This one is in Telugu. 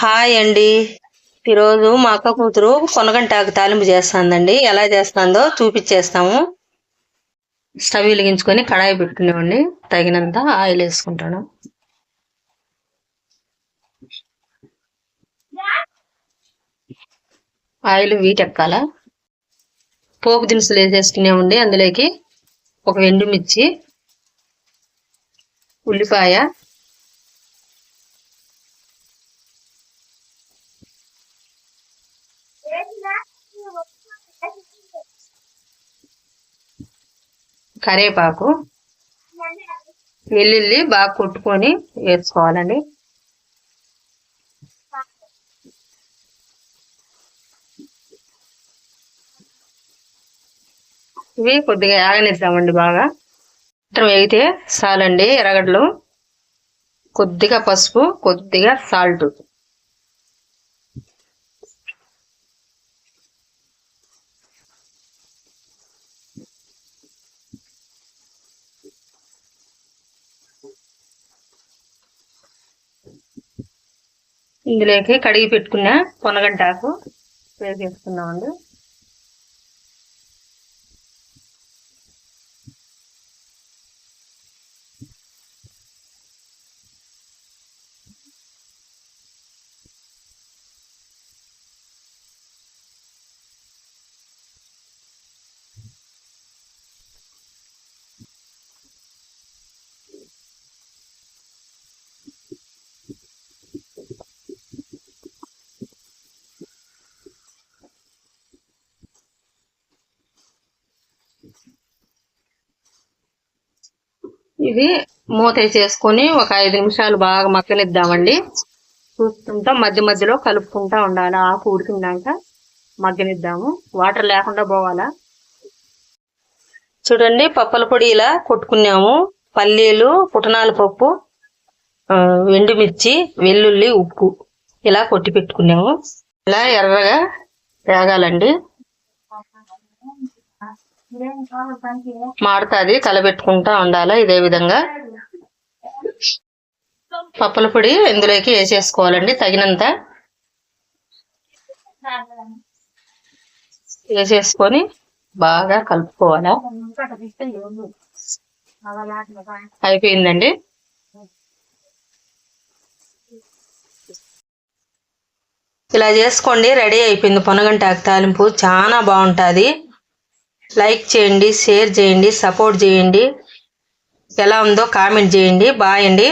హాయ్ అండి. ఈరోజు మా అక్క కూతురు కొనగంటాకు తాలింపు చేస్తుందండి. ఎలా చేస్తుందో చూపించేస్తాము స్టవ్ వెలిగించుకొని కడాయి పెట్టుకునేవాడిని. తగినంత ఆయిల్ వేసుకుంటాను. ఆయిల్ వీటెక్కాల. పోపు దినుసులు వేసేసుకునేవండి అందులోకి ఒక ఎండుమిర్చి ఉల్లిపాయ కరేపాకు వెల్లుల్లి బాగా కొట్టుకొని వేసుకోవాలండి. ఇవి కొద్దిగా ఆగనిద్దామండి బాగా. వేగితే చాలండి ఎర్రగడ్డలు. కొద్దిగా పసుపు కొద్దిగా సాల్ట్. ఇందులోకి కడిగి పెట్టుకున్న పొనగంటాకు వేసేసుకున్నామండి ఇది మూత చేసుకొని ఒక ఐదు నిమిషాలు బాగా మగ్గనిద్దామండి. చూస్తుంటా మధ్య మధ్యలో కలుపుకుంటా ఉండాలి. ఆకు ఉడికిందాక మగ్గనిద్దాము. వాటర్ లేకుండా పోవాలా? చూడండి పప్పల పొడి ఇలా కొట్టుకున్నాము. పల్లీలు పుటనాల పప్పు ఎండుమిర్చి వెల్లుల్లి ఉప్పు ఇలా కొట్టి పెట్టుకున్నాము. ఇలా ఎర్రగా వేగాలండి. మాడుతుంది కలబెట్టుకుంటా ఉండాలి ఇదే విధంగా? పప్పుల పొడి ఇందులోకి వేసేసుకోవాలండి తగినంత. వేసేసుకొని బాగా కలుపుకోవాలా? అయిపోయిందండి. ఇలా చేసుకోండి రెడీ అయిపోయింది. పొనగంటాకు తాలింపు చాలా బాగుంటుంది. లైక్ చేయండి షేర్ చేయండి సపోర్ట్ చేయండి. ఎలా ఉందో కామెంట్ చేయండి. బాయ్ అండి.